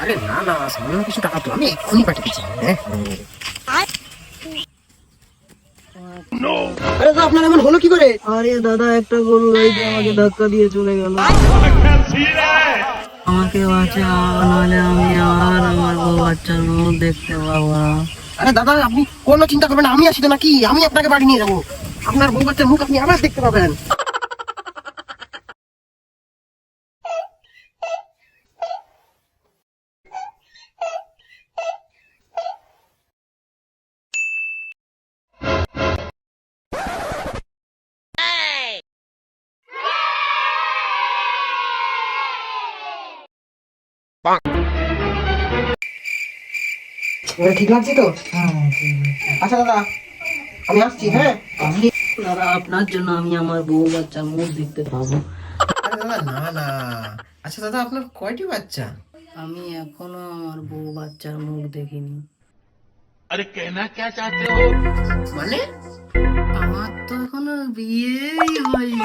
আরে না না সামান্য কিছু টাকা তো আমি এক্ষুনি পাঠিয়ে দিচ্ছি হ্যাঁ? আরে দাদা আপনার এমন হলো কি করে? আরে দাদা একটা গরু গাড়িতে আমাকে ধাক্কা দিয়ে চলে গেল। আমাকে বাঁচা নাহলে আমি আর আমার বউ বাচ্চার মুখ দেখতে পাবো না। আরে দাদা আপনি কোনো চিন্তা করবেন না আমি আছি তো নাকি? আমি আপনাকে বাড়ি নিয়ে যাব। আপনার বউ বাচ্চার মুখ আপনি আবার দেখতে পাবেন। এবার ঠিক লাগছে তো? আচ্ছা দাদা আমি আসছি হ্যাঁ? দাদা আপনার জন্য আমি আমার বউ বাচ্চার মুখ দেখতে পাবো। দাদা না না। আচ্ছা দাদা আপনার কয়টি বাচ্চা? আমি এখনও আমার বউ বাচ্চার মুখ দেখিনি। মানে? আমার তো এখনও বিয়েই হয়নি।